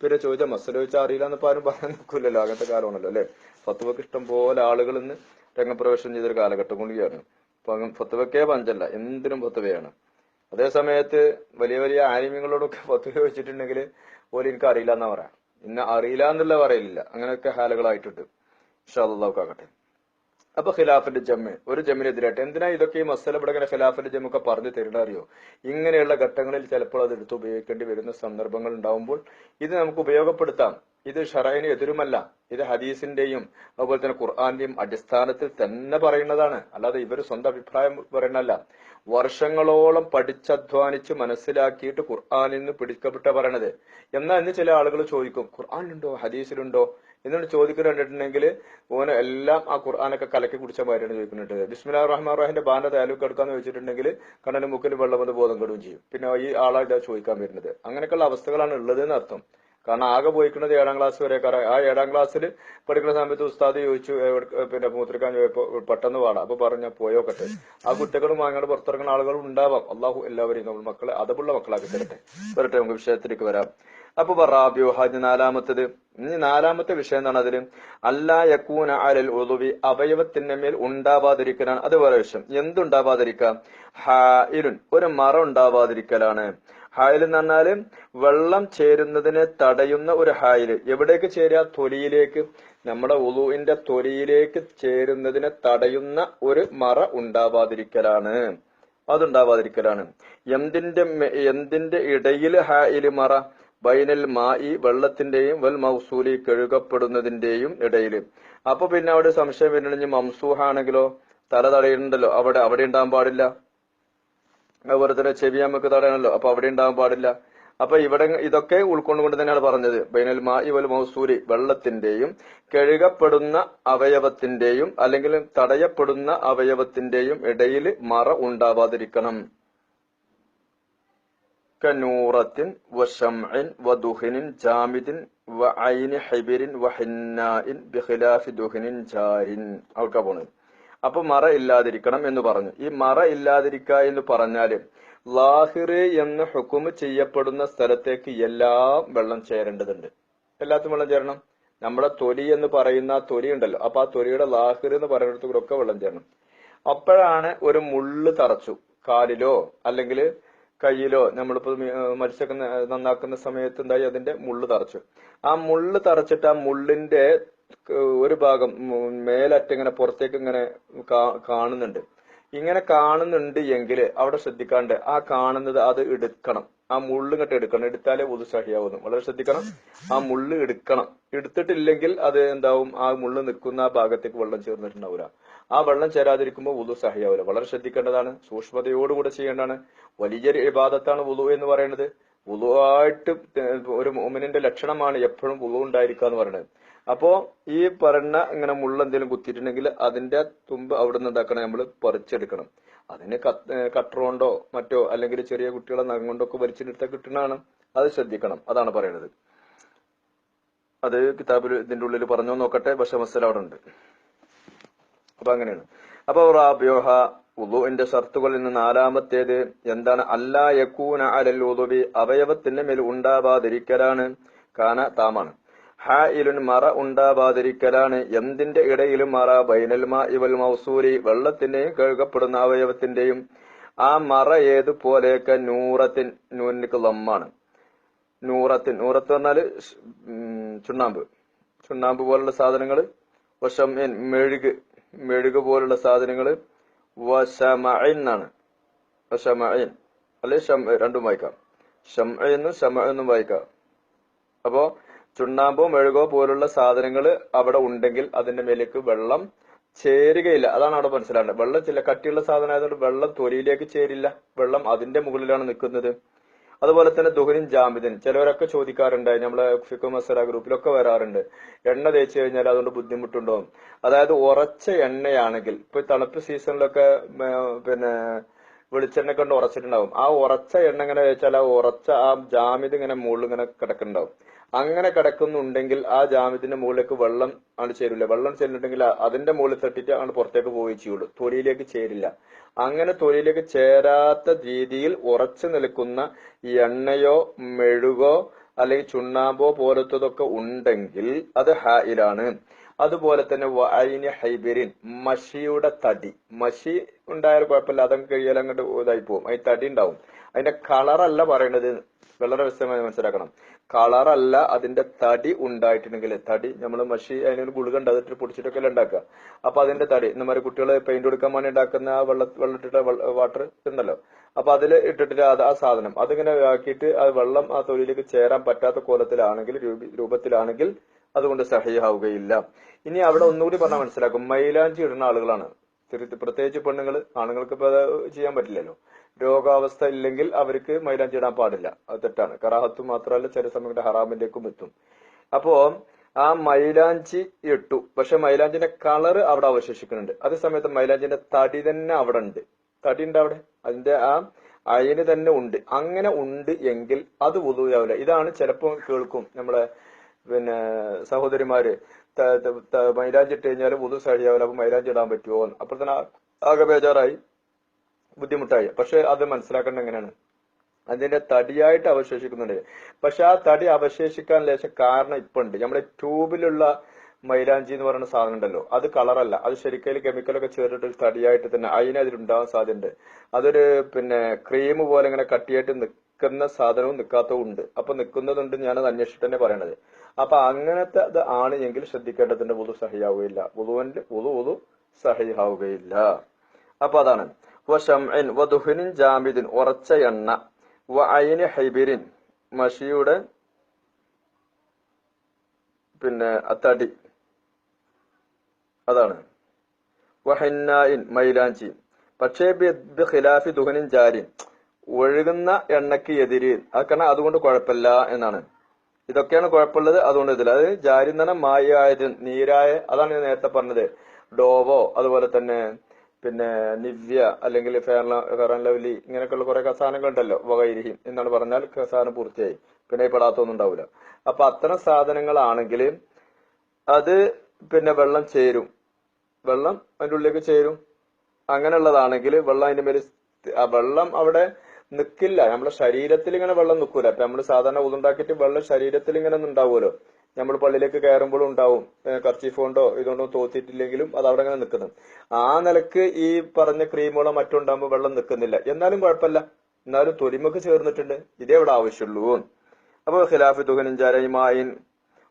[SPEAKER 1] പിന്നെ ചോദിച്ചാൽ മസ്സല ചോദിച്ചാൽ അറിയില്ല എന്ന് ആരും പറയാൻ നിൽക്കില്ലല്ലോ അങ്ങനത്തെ കാലമാണല്ലോ അല്ലെ? ഫത്തുവക്ക് ഇഷ്ടം പോലെ ആളുകൾ ഇന്ന് രംഗപ്രവേശനം ചെയ്തൊരു കാലഘട്ടം കൂടിയാണ്. ഫത്തുവക്കേ പഞ്ചല്ല എന്തിനും ഫത്തുവയാണ്. അതേ സമയത്ത് വലിയ വലിയ ആനിമ്യങ്ങളോടൊക്കെ ഫത്തുവ വെച്ചിട്ടുണ്ടെങ്കിൽ പോലും എനിക്ക് അറിയില്ല എന്നാ പറയാം. ഇന്ന അറിയില്ല എന്നുള്ള പറയലില്ല അങ്ങനെയൊക്കെ ഹാലുകളായിട്ടുണ്ട്. ഇൻഷാല്ലാക്കാകട്ടെ അപ്പൊ ഖിലാഫിന്റെ ജമ്മ്. ഒരു ജമ്മിനെതിരായിട്ട്. എന്തിനാ ഇതൊക്കെ ഈ മസല ഇവിടെ ഇങ്ങനെ ഖിലാഫിന്റെ ജമ്മൊക്കെ പറഞ്ഞു അറിയോ? ഇങ്ങനെയുള്ള ഘട്ടങ്ങളിൽ ചിലപ്പോൾ അത് എടുത്ത് ഉപയോഗിക്കേണ്ടി വരുന്ന സന്ദർഭങ്ങൾ ഉണ്ടാവുമ്പോൾ ഇത് നമുക്ക് ഉപയോഗപ്പെടുത്താം. ഇത് ഷറൈന് എതിരുമല്ല. ഇത് ഹദീസിന്റെയും അതുപോലെ തന്നെ ഖുർആാന്റെയും അടിസ്ഥാനത്തിൽ തന്നെ പറയുന്നതാണ്. അല്ലാതെ ഇവർ സ്വന്തം അഭിപ്രായം പറയണല്ല വർഷങ്ങളോളം പഠിച്ചധ്വാനിച്ച് മനസ്സിലാക്കിയിട്ട് ഖുർആാനിൽ നിന്ന് പിടിക്കപ്പെട്ട പറയണത്. എന്നാൽ ഇന്ന് ചില ആളുകൾ ചോദിക്കും ഖുർആാനിലുണ്ടോ? ഹദീസിലുണ്ടോ? എന്നിട്ട് ചോദിക്കുന്നത് കണ്ടിട്ടുണ്ടെങ്കിൽ ഓന് എല്ലാം ആ ഖുർആാനൊക്കെ കലക്കി കുടിച്ച മാതിരിയാണ് ചോദിക്കുന്നുണ്ട്. ബിസ്മില്ലാ റഹ്മാൻ റഹിന്റെ ബാന താലൂക്ക് എടുക്കാന്ന് വെച്ചിട്ടുണ്ടെങ്കിൽ കണ്ണന് മുക്കിൽ വെള്ളം വന്ന് ബോധം കെടുകയും ചെയ്യും. പിന്നെ ഈ ആളായിട്ട് ചോദിക്കാൻ വരുന്നത്. അങ്ങനെയൊക്കെയുള്ള അവസ്ഥകളാണ് ഉള്ളത് എന്ന് അർത്ഥം കാരണം ആകെ പോയിക്കുന്നത് ഏഴാം ക്ലാസ് വരെ ആ ഏഴാം ക്ലാസ്സിൽ പഠിക്കുന്ന സമയത്ത് ഉസ്താദ് ചോദിച്ചു പിന്നെ മൂത്രിക്കാൻ ചോദിച്ചപ്പോ പെട്ടെന്ന് പാടാം അപ്പൊ പറഞ്ഞ പോയോക്കട്ടെ. ആ കുട്ടികളും അങ്ങോട്ട് പുറത്തിറങ്ങുന്ന ആളുകളും ഉണ്ടാവാം. അള്ളാഹു എല്ലാവരെയും നമ്മൾ മക്കളെ അതപുള്ള മക്കളാക്കി തരട്ടെ. വരട്ടെ നമുക്ക് വിഷയത്തിലേക്ക് വരാം. അപ്പൊ റാബിയോ ഹാജ് നാലാമത്തത്. ഇനി നാലാമത്തെ വിഷയം എന്താണ് അതിൽ അല്ലാ യക്കൂന അലൽ ഉളുവി അവയവത്തിന്റെ മേൽ ഉണ്ടാവാതിരിക്കലാണ്. അത് വേറെ വിഷയം എന്തുണ്ടാവാതിരിക്കാം? ഹാ ഇരുൻ ഒരു മറ ഉണ്ടാവാതിരിക്കലാണ്. ഹായിൽ എന്ന് പറഞ്ഞാൽ വെള്ളം ചേരുന്നതിനെ തടയുന്ന ഒരു ഹായിൽ എവിടേക്ക് ചേരാ തൊലിയിലേക്ക്. നമ്മുടെ ഉളുവിന്റെ തൊലിയിലേക്ക് ചേരുന്നതിനെ തടയുന്ന ഒരു മറ ഉണ്ടാവാതിരിക്കലാണ്. അതുണ്ടാവാതിരിക്കലാണ്. എന്തിന്റെ എന്തിന്റെ ഇടയിൽ ഹായിൽ മറ? ബൈനൽ മായി വെള്ളത്തിന്റെയും വൽ മൗസൂലി കഴുകപ്പെടുന്നതിന്റെയും ഇടയിൽ. അപ്പൊ പിന്നെ അവിടെ സംശയം വരുന്നുണ്ടെങ്കിൽ മംസൂഹാണെങ്കിലോ തല തടയുന്നുണ്ടല്ലോ. അവിടെ അവിടെ ഉണ്ടാകാൻ പാടില്ല. അതുപോലെ തന്നെ ചെവി നമുക്ക് തടയണല്ലോ അപ്പൊ അവിടെ ഉണ്ടാകാൻ പാടില്ല. അപ്പൊ ഇവിടെ ഇതൊക്കെ ഉൾക്കൊണ്ടുകൊണ്ട് തന്നെയാണ് പറഞ്ഞത്. ബൈനൽ മാ ഇവൽ മൗസൂരി വെള്ളത്തിന്റെയും കഴുകപ്പെടുന്ന അവയവത്തിന്റെയും അല്ലെങ്കിൽ തടയപ്പെടുന്ന അവയവത്തിന്റെയും ഇടയിൽ മറ ഉണ്ടാവാതിരിക്കണം. കനൂറത്തിൻ വഷംഇൻ വദുഹിനിൻ ജാമിദിൻ വ ഐനി ഹബിരിൻ വഹിന്നായിൻ ബിഖിലാഫി ദുഹിനിൻ ജാരിൻ. അവർക്കാ പോണത്. അപ്പൊ മറ ഇല്ലാതിരിക്കണം എന്ന് പറഞ്ഞു. ഈ മറ ഇല്ലാതിരിക്ക എന്ന് പറഞ്ഞാൽ ലാഹിറ് എന്ന് ഹുക്കുമ് ചെയ്യപ്പെടുന്ന സ്ഥലത്തേക്ക് എല്ലാം വെള്ളം ചേരേണ്ടതുണ്ട്. എല്ലാത്തും വെള്ളം ചേരണം. നമ്മുടെ തൊലി എന്ന് പറയുന്ന ആ തൊലി ഉണ്ടല്ലോ. അപ്പൊ ആ തൊലിയുടെ ലാഹിർ എന്ന് പറയുന്നിടത്ത് കൂടെ ഒക്കെ വെള്ളം ചേരണം. അപ്പോഴാണ് ഒരു മുള്ള് തറച്ചു. കാലിലോ അല്ലെങ്കിൽ കയ്യിലോ നമ്മളിപ്പോ മത്സ്യമൊക്കെ നന്നാക്കുന്ന സമയത്ത് എന്തായി അതിന്റെ മുള്ള് തറച്ചു. ആ മുള്ള് തറച്ചിട്ട് ആ മുള്ളിന്റെ ഒരു ഭാഗം മേലറ്റം ഇങ്ങനെ പുറത്തേക്ക് ഇങ്ങനെ കാണുന്നുണ്ട്. ഇങ്ങനെ കാണുന്നുണ്ട് എങ്കിൽ അവിടെ ശ്രദ്ധിക്കാണ്ട് ആ കാണുന്നത് അത് എടുക്കണം. ആ മുള്ള് ഇങ്ങോട്ട് എടുക്കണം. എടുത്താലേ ഉതു സഹിയാവുന്നു. വളരെ ശ്രദ്ധിക്കണം. ആ മുള്ള് എടുക്കണം. എടുത്തിട്ടില്ലെങ്കിൽ അത് എന്താവും? ആ മുള്ളു നിൽക്കുന്ന ആ ഭാഗത്തേക്ക് വെള്ളം ചേർന്നിട്ടുണ്ടാവില്ല ആ വെള്ളം ചേരാതിരിക്കുമ്പോൾ ഉതു സഹിയാവില്ല വളരെ ശ്രദ്ധിക്കേണ്ടതാണ്. സൂക്ഷ്മതയോടുകൂടെ ചെയ്യേണ്ടതാണ്. വലിയൊരു ഇബാദത്താണ് ഉളു എന്ന് പറയുന്നത്. ഉളുവായിട്ട് ഒരു മോമിനിന്റെ ലക്ഷണമാണ് എപ്പോഴും ഉളു ഉണ്ടായിരിക്കുക എന്ന് പറയുന്നത്. അപ്പോ ഈ പറഞ്ഞ ഇങ്ങനെ മുള്ള എന്തെങ്കിലും കുത്തിയിട്ടുണ്ടെങ്കിൽ അതിന്റെ തുമ്പ് അവിടെ നിന്ന് എന്താക്കണം നമ്മൾ പറിച്ചെടുക്കണം. അതിന് കട്ടർ കൊണ്ടോ മറ്റോ അല്ലെങ്കിൽ ചെറിയ കുട്ടികളെ നഖം കൊണ്ടോ ഒക്കെ വലിച്ചെടുത്താൽ കിട്ടുന്നതാണ് അത് ശ്രദ്ധിക്കണം. അതാണ് പറയുന്നത് അത് കിതാബിൽ ഇതിന്റെ ഉള്ളിൽ പറഞ്ഞു നോക്കട്ടെ. പക്ഷെ മസല അവിടെ ഉണ്ട്. അപ്പൊ അങ്ങനെയാണ്. അപ്പൊ റാബ്യോഹ ഉദുവിന്റെ ഷർത്തുകളിൽ നിന്ന് നാലാമത്തേത് എന്താണ്? അല്ലാ യക്കൂന അലൽ ഉദുബി അവയവത്തിന്റെ മേൽ ഉണ്ടാവാതിരിക്കലാണ്. കാന താമാണ്. ഹായിലുൻ മറ ഉണ്ടാവാതിരിക്കലാണ്. എന്തിന്റെ ഇടയിലും മറ ബൈനൽമ ഇവൽ മൗസൂരി വെള്ളത്തിന്റെയും കഴുകപ്പെടുന്ന അവയവത്തിന്റെയും ആ മറ ഏതുപോലെയൊക്കെ നൂറത്തിൻ നൂനിക്ക് ലമ്മാണ്. നൂറത്തിൻ നൂറത്ത് പറഞ്ഞാൽ ചുണ്ണാമ്പ്. ചുണ്ണാമ്പ് പോലുള്ള സാധനങ്ങൾ വശമീൻ മെഴുക് മെഴുക് പോലുള്ള സാധനങ്ങൾ വശമൈൻ എന്നാണ് വശമൈൻ അല്ലെ ഷം രണ്ടും വായിക്കാം. ഷം എന്നും ഷമ എന്നും വായിക്കാം. അപ്പോ ചുണ്ണാമ്പോ മെഴുകോ പോലുള്ള സാധനങ്ങൾ അവിടെ ഉണ്ടെങ്കിൽ അതിന്റെ മേലേക്ക് വെള്ളം ചേരുകയില്ല. അതാണ് അവിടെ മനസ്സിലാകേണ്ടത് വെള്ളം ചില കട്ടിയുള്ള സാധനം ആയതുകൊണ്ട് വെള്ളം തൊലിയിലേക്ക് ചേരില്ല. വെള്ളം അതിന്റെ മുകളിലാണ് നിൽക്കുന്നത്. അതുപോലെ തന്നെ ദുഹനും ജാമിദൻ ചിലവരൊക്കെ ചോദിക്കാറുണ്ട് നമ്മളെ ഫിഖു മസല ഗ്രൂപ്പിലൊക്കെ വരാറുണ്ട്. എണ്ണ തേച്ച് കഴിഞ്ഞാൽ അതുകൊണ്ട് ബുദ്ധിമുട്ടുണ്ടോ അതായത് ഉറച്ച എണ്ണയാണെങ്കിൽ ഇപ്പൊ തണുപ്പ് സീസണിലൊക്കെ പിന്നെ വെളിച്ചെണ്ണ കൊണ്ട് ഉറച്ചിട്ടുണ്ടാവും. ആ ഉറച്ച എണ്ണ ഇങ്ങനെ വെച്ചാൽ ആ ഉറച്ച ആ ജാമിത് ഇങ്ങനെ മുകളിൽ ഇങ്ങനെ കിടക്കുന്നുണ്ടാവും. അങ്ങനെ കിടക്കുന്നുണ്ടെങ്കിൽ ആ ജാമ്യത്തിന്റെ മുകളിലേക്ക് വെള്ളം ആണ് ചേരില്ല വെള്ളം ചെല്ലുന്നുണ്ടെങ്കിൽ അതിന്റെ മുകളിൽ തട്ടിട്ട് ആണ് പുറത്തേക്ക് പോവുകയും ചെയ്യുള്ളൂ. തൊലിയിലേക്ക് ചേരില്ല. അങ്ങനെ തൊലിയിലേക്ക് ചേരാത്ത രീതിയിൽ ഉറച്ചു നിൽക്കുന്ന എണ്ണയോ മെഴുകോ അല്ലെങ്കിൽ ചുണ്ണാമ്പോ പോലത്തതൊക്കെ ഉണ്ടെങ്കിൽ അത് ഹായിലാണ് അതുപോലെ തന്നെ വൈന് ഹൈബിരിൻ മഷിയുടെ തടി. മഷി ഉണ്ടായാലും കുഴപ്പമില്ല. അതങ്ങ് കഴിയാൽ അങ്ങോട്ട് ഇതായി പോകും. അതിന് തടി ഉണ്ടാവും. അതിന്റെ കളറല്ല പറയണത്. വളരെ വ്യക്തമായി മനസ്സിലാക്കണം. കളറല്ല അതിന്റെ തടി ഉണ്ടായിട്ടുണ്ടെങ്കിൽ തടി നമ്മൾ മഷി അതിനൊരു ഗുളിക ഉണ്ടാകും പൊടിച്ചിട്ടൊക്കെ ഉണ്ടാക്കുക. അപ്പൊ അതിന്റെ തടി നമ്മുടെ കുട്ടികൾ പെയിന്റ് കൊടുക്കാൻ വേണ്ടി ഉണ്ടാക്കുന്ന ആ വെള്ള വെള്ളത്തിട്ട വാട്ടർ ഉണ്ടല്ലോ അപ്പൊ അതിൽ ഇട്ടിട്ട് ആ സാധനം അതിങ്ങനെ ആക്കിയിട്ട് ആ വെള്ളം ആ തൊഴിലേക്ക് ചേരാൻ പറ്റാത്ത കോലത്തിലാണെങ്കിൽ രൂപത്തിലാണെങ്കിൽ അതുകൊണ്ട് സഹിയാവുകയില്ല. ഇനി അവിടെ ഒന്നുകൂടി പറഞ്ഞാൽ മനസ്സിലാക്കും. മൈലാഞ്ചി ഇടുന്ന ആളുകളാണ്. പ്രത്യേകിച്ച് പെണ്ണുങ്ങൾ ആണുങ്ങൾക്ക് ഇപ്പൊ ചെയ്യാൻ പറ്റില്ലല്ലോ. രോഗാവസ്ഥ ഇല്ലെങ്കിൽ അവർക്ക് മൈലാഞ്ചി ഇടാൻ പാടില്ല. അത് തെറ്റാണ്. കറാഹത്തും മാത്രമല്ല ചില സമയത്ത് ഹറാമിലേക്കും എത്തും. അപ്പോ ആ മൈലാഞ്ചി ഇട്ടു. പക്ഷെ മൈലാഞ്ചിന്റെ കളർ അവിടെ അവശേഷിക്കുന്നുണ്ട്. അതേസമയത്ത് മൈലാഞ്ചിന്റെ തടി തന്നെ അവിടെ ഉണ്ട്. തടി ഉണ്ട് അവിടെ. അതിന്റെ ആ അയന് തന്നെ ഉണ്ട്. അങ്ങനെ ഉണ്ട് എങ്കിൽ അത് ഉദവിയാവില്ല ഇതാണ് ചിലപ്പോൾ കേൾക്കും നമ്മളെ പിന്നെ സഹോദരിമാര്. മൈലാഞ്ചി ഇട്ട് കഴിഞ്ഞാൽ ഉദു സഹിയാവില്ല. അപ്പൊ മൈലാഞ്ചി ഇടാൻ പറ്റുമോ അപ്പോൾ തന്നെ ആകെ ബേജാറായി. ബുദ്ധിമുട്ടായി. പക്ഷെ അത് മനസ്സിലാക്കേണ്ടത് എങ്ങനെയാണ്? അതിന്റെ തടിയായിട്ട് അവശേഷിക്കുന്നുണ്ട്. പക്ഷെ ആ തടി അവശേഷിക്കാൻ ലേശം കാരണം ഇപ്പൊ ഉണ്ട്. നമ്മുടെ ട്യൂബിലുള്ള മൈലാഞ്ചി എന്ന് പറയുന്ന സാധനം ഉണ്ടല്ലോ അത് കളറല്ല അത് ശരിക്കും കെമിക്കലൊക്കെ ചേർത്തിട്ട് ഒരു തടിയായിട്ട് തന്നെ അതിന് അതിലുണ്ടാവാൻ സാധ്യതയുണ്ട്. അതൊരു പിന്നെ ക്രീം പോലെ ഇങ്ങനെ കട്ടിയായിട്ട് നിൽക്കുന്ന സാധനവും നിൽക്കാത്തതും ഉണ്ട്. അപ്പൊ നിൽക്കുന്നതുണ്ട് ഞാനത് അന്വേഷിച്ചിട്ട് തന്നെ പറയണത്. അപ്പൊ അങ്ങനത്തെ അത് ആണ് എങ്കിൽ ശ്രദ്ധിക്കേണ്ടതിന്റെ പൊതു സഹിയാവുകയില്ല. പൊതുവിന്റെ പൊതു പൊതു സഹിയാവുകയില്ല. അപ്പൊ അതാണ്. വശംഇൻ വധുഹിനിൻ ജാമിദിൻ ഉറച്ച എണ്ണ. വ അയിന് ഹൈബിരിൻ. മഷിയുടെ പിന്നെ അത്തടി അതാണ്. വഹിന്നായിൻ മൈലാഞ്ചി. പക്ഷേ ഖിലാഫി ദുഹനിൻ ജാരിൻ ഒഴുകുന്ന എണ്ണയ്ക്ക് എതിര്. കാരണം അതുകൊണ്ട് കുഴപ്പമില്ല എന്നാണ്. ഇതൊക്കെയാണ് കുഴപ്പമുള്ളത്. അതുകൊണ്ട് ഇതിൽ അത് ജാരി തന്നെ മായായത് നീരായ അതാണ് ഞാൻ നേരത്തെ പറഞ്ഞത്. ഡോവോ അതുപോലെ തന്നെ പിന്നെ നിവ്യ അല്ലെങ്കിൽ ആൻഡ് ലവ്ലി ഇങ്ങനെയൊക്കെയുള്ള കുറെ സാധനങ്ങൾ ഉണ്ടല്ലോ വകയിരിക്കും എന്നാണ് പറഞ്ഞാൽ സാധനം പൂർത്തിയായി. പിന്നെ ഈ പെടാത്തൊന്നും ഉണ്ടാവില്ല അപ്പൊ അത്തരം സാധനങ്ങളാണെങ്കിൽ അത് പിന്നെ വെള്ളം ചേരും. വെള്ളം അതിന്റെ ഉള്ളിലേക്ക് ചേരും. അങ്ങനെയുള്ളതാണെങ്കിൽ വെള്ളം അതിന്റെ മേലെ ആ വെള്ളം അവിടെ നിൽക്കില്ല നമ്മുടെ ശരീരത്തിൽ ഇങ്ങനെ വെള്ളം നിൽക്കൂല അപ്പൊ നമ്മൾ സാധാരണ ഉതുണ്ടാക്കിയിട്ട് വെള്ളം ശരീരത്തിൽ ഇങ്ങനെ ഉണ്ടാവുമല്ലോ. നമ്മൾ പള്ളിയിലേക്ക് കയറുമ്പോഴും ഉണ്ടാവും. കർച്ചീഫ് കൊണ്ടോ ഇതുകൊണ്ടോ തോത്തിയിട്ടില്ലെങ്കിലും അത് അവിടെ അങ്ങനെ നിൽക്കുന്നത് ആ നിലയ്ക്ക് ഈ പറഞ്ഞ ക്രീമുകളോ മറ്റോ ഉണ്ടാകുമ്പോൾ വെള്ളം നിൽക്കുന്നില്ല. എന്നാലും കുഴപ്പമില്ല. എന്നാലും തൊലിമക്ക് ചേർന്നിട്ടുണ്ട്. ഇതേ ഇവിടെ ആവശ്യമുള്ളൂ. അപ്പൊ ഖിലാഫി തുഹനിൻ ജാരൈമായിൻ